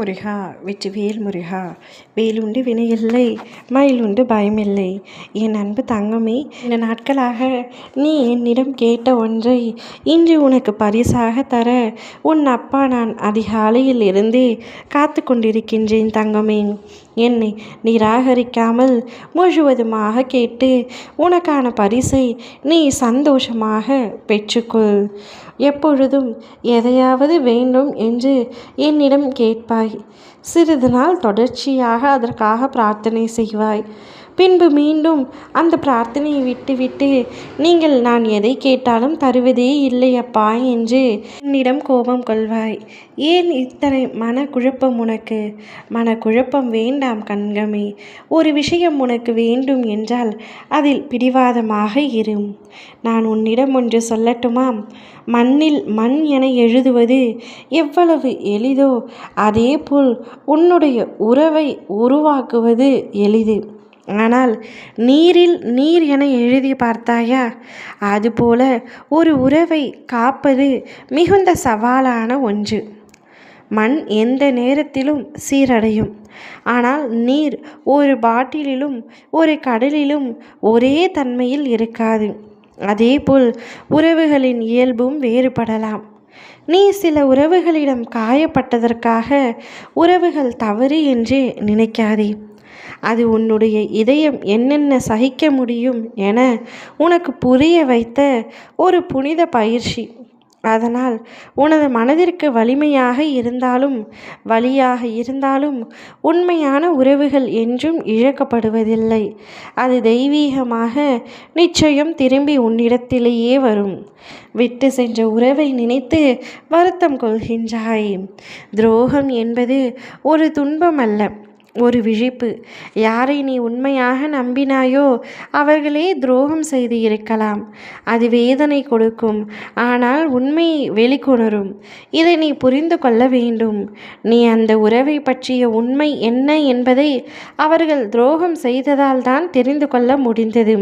முருகா வெற்றிவேல் முருகா வேலுண்டு வினையில்லை மயிலுண்டு பயமில்லை. என் அன்பு தங்கமே இந்த நாட்களாக நீ என்னிடம் கேட்ட ஒன்றை இன்று உனக்கு பரிசாக தர உன் அப்பா நான் அதிகாலையில் இருந்தே காத்து கொண்டிருக்கின்றேன் தங்கமே. என்னை நிராகரிக்காமல் முழுவதுமாக கேட்டு உனக்கான பரிசை நீ சந்தோஷமாக பெற்றுக்கொள். எப்பொழுதும் எதையாவது வேண்டும் என்று என்னிடம் கேட்பாய். சிறிது நாள் தொடர்ச்சியாக அதற்காக பிரார்த்தனை செய்வாய். பின்பு மீண்டும் அந்த பிரார்த்தனையை விட்டுவிட்டு நீங்கள் நான் எதை கேட்டாலும் தருவதே இல்லையப்பா என்று என்னிடம் கோபம் கொள்வாய். ஏன் இத்தனை மனக்குழப்பம் உனக்கு? மனக்குழப்பம் வேண்டாம் கண்கமே. ஒரு விஷயம் உனக்கு வேண்டும் என்றால் அதில் பிடிவாதமாக இரும் நான் உன்னிடம் ஒன்று சொல்லட்டுமா மண்ணில் மண் என எழுதுவது எவ்வளவு எளிதோ அதேபோல் உன்னுடைய உறவை உருவாக்குவது எளிது. ஆனால் நீரில் நீர் என எழுதி பார்த்தாயா? அதுபோல ஒரு உறவை காப்பது மிகுந்த சவாலான ஒன்று. மண் எந்த நேரத்திலும் சீரடையும். ஆனால் நீர் ஒரு பாட்டிலிலும் ஒரு கடலிலும் ஒரே தன்மையில் இருக்காது. அதேபோல் உறவுகளின் இயல்பும் வேறுபடலாம். நீ சில உறவுகளிடம் காயப்பட்டதற்காக உறவுகள் தவறு என்று நினைக்காதே. அது உன்னுடைய இதயம் என்னென்ன சகிக்க முடியும் என உனக்கு புரிய வைத்த ஒரு புனித பயிற்சி. அதனால் உனது மனதிற்கு வலிமையாக இருந்தாலும் வலியாக இருந்தாலும் உண்மையான உறவுகள் என்றும் இழக்கப்படுவதில்லை. அது தெய்வீகமாக நிச்சயம் திரும்பி உன்னிடத்திலேயே வரும். விட்டு சென்ற உறவை நினைத்து வருத்தம் கொள்கின்றாய். துரோகம் என்பது ஒரு துன்பம் அல்ல ஒரு விழிப்பு. யாரை நீ உண்மையாக நம்பினாயோ அவர்களே துரோகம் செய்து இருக்கலாம். அது வேதனை கொடுக்கும். ஆனால் உண்மையை வெளிக்கொணரும். இதை நீ புரிந்து கொள்ள வேண்டும். நீ அந்த உறவை பற்றிய உண்மை என்ன என்பதை அவர்கள் துரோகம் செய்ததால் தான் தெரிந்து கொள்ள முடிந்தது.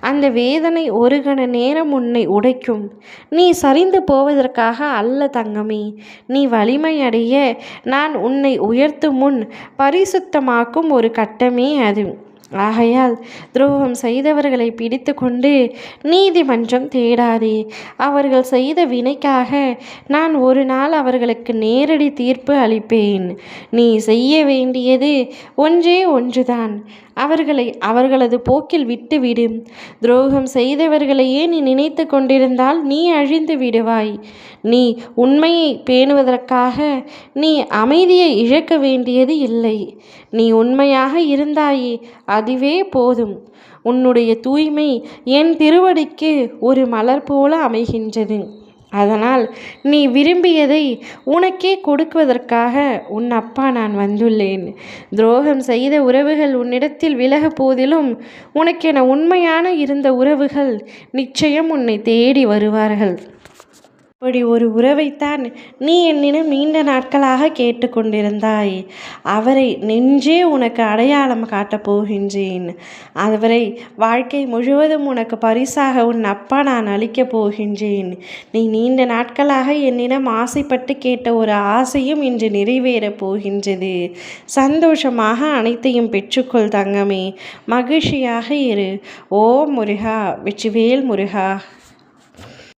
அந்த வேதனை ஒரு கண நேரம் உன்னை உடைக்கும். நீ சரிந்து போவதற்காக அல்ல தங்கமே. நீ வலிமையடைய நான் உன்னை உயர்த்தும் முன் பரிசு அசுத்தமாக்கும் ஒரு கட்டமே அது. ஆகையால் துரோகம் செய்தவர்களை பிடித்து கொண்டு நீதிமன்றம் தேடாதே. அவர்கள் செய்த வினைக்காக நான் ஒரு நாள் அவர்களுக்கு நேரடி தீர்ப்பு அளிப்பேன். நீ செய்ய வேண்டியது ஒன்றே ஒன்றுதான். அவர்களை அவர்களது போக்கில் விட்டுவிடு. துரோகம் செய்தவர்களையே நீ நினைத்து கொண்டிருந்தால் நீ அழிந்து விடுவாய். நீ உண்மையை பேணுவதற்காக நீ அமைதியை இழக்க வேண்டியது இல்லை. நீ உண்மையாக இருந்தாயே அதுவே போதும். உன்னுடைய தூய்மை என் திருவடிக்கு ஒரு மலர் போல அமைகின்றது. அதனால் நீ விரும்பியதை உனக்கே கொடுக்குவதற்காக உன் அப்பா நான் வந்துள்ளேன். துரோகம் செய்த உறவுகள் உன்னிடத்தில் விலக போதிலும் உனக்கென உண்மையான இருந்த உறவுகள் நிச்சயம் உன்னை தேடி வருவார்கள். அப்படி ஒரு உறவைத்தான் நீ என்னிடம் நீண்ட நாட்களாக கேட்டுக்கொண்டிருந்தாய். அவரை நெஞ்சே உனக்கு அடையாளம் காட்டப் போகின்றேன். அவரை வாழ்க்கை முழுவதும் உனக்கு பரிசாக உன் அப்பா நான் அளிக்கப் போகின்றேன். நீ நீண்ட நாட்களாக என்னிடம் ஆசைப்பட்டு கேட்ட ஒரு ஆசையும் இன்று நிறைவேறப் போகின்றது. சந்தோஷமாக அனைத்தையும் பெற்றுக்கொள் தங்கமே. மகிழ்ச்சியாக இரு. ஓ முருகா வெற்றிவேல் முருகா.